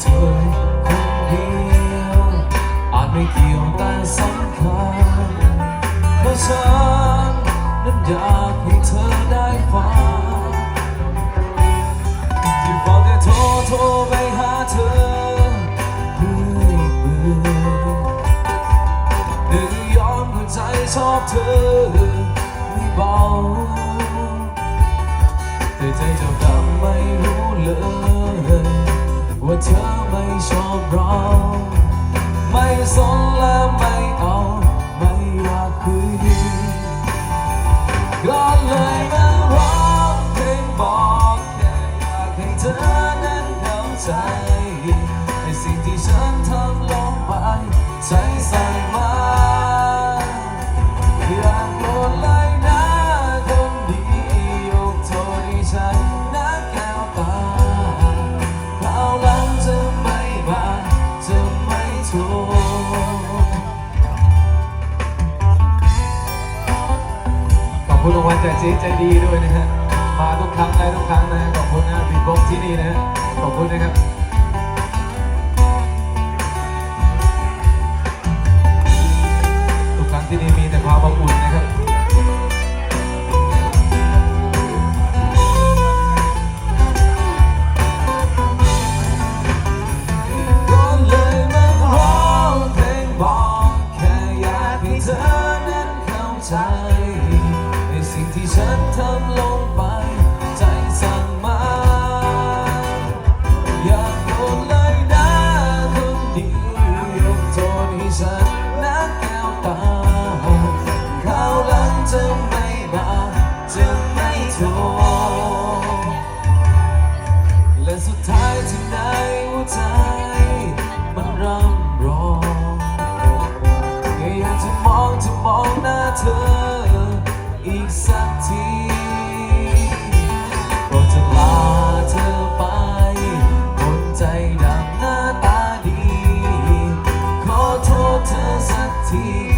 เธอคนเดียวอาจไม่เกี่ยวแต่สำคัญเพราะฉันนั้นอยากให้เธอได้ฟังที่บอกแโทรโทรไปหาเธอเบื่อเบื่อนึ่ยอมหัวใจชอบเธอไม่เบาแต่ใจเจ้าดำไม่รู้เลย ว่าเธอไม่ชอบเราไม่สนและไม่เอาไม่อยากคุยก็เลยมาร้องเพลงบอกแค่อยากให้เธอนั้นเข้าใจในสิ่งที่ฉันทำลงไป คุณรางวัลจากจีใจดีด้วยนะฮะ มาทุกครั้งได้ทุกครั้งนะขอบคุณนะพี่บ๊กที่นี่นะขอบคุณนะครับทุกครั้งที่นี่มีแต่ความอบอุ่นนะครับก็เลยมาร้องเพลงบอกแค่อยากให้เธอนั้นเข้าใจ ที่ฉันทำลงไป ใจสั่งมา อยากโดนเลยนะคนดียกโทษให้ฉันนักแก้วตาคราวหลังจะไม่มาจะไม่โทษและสุดท้ายที่ไหน อ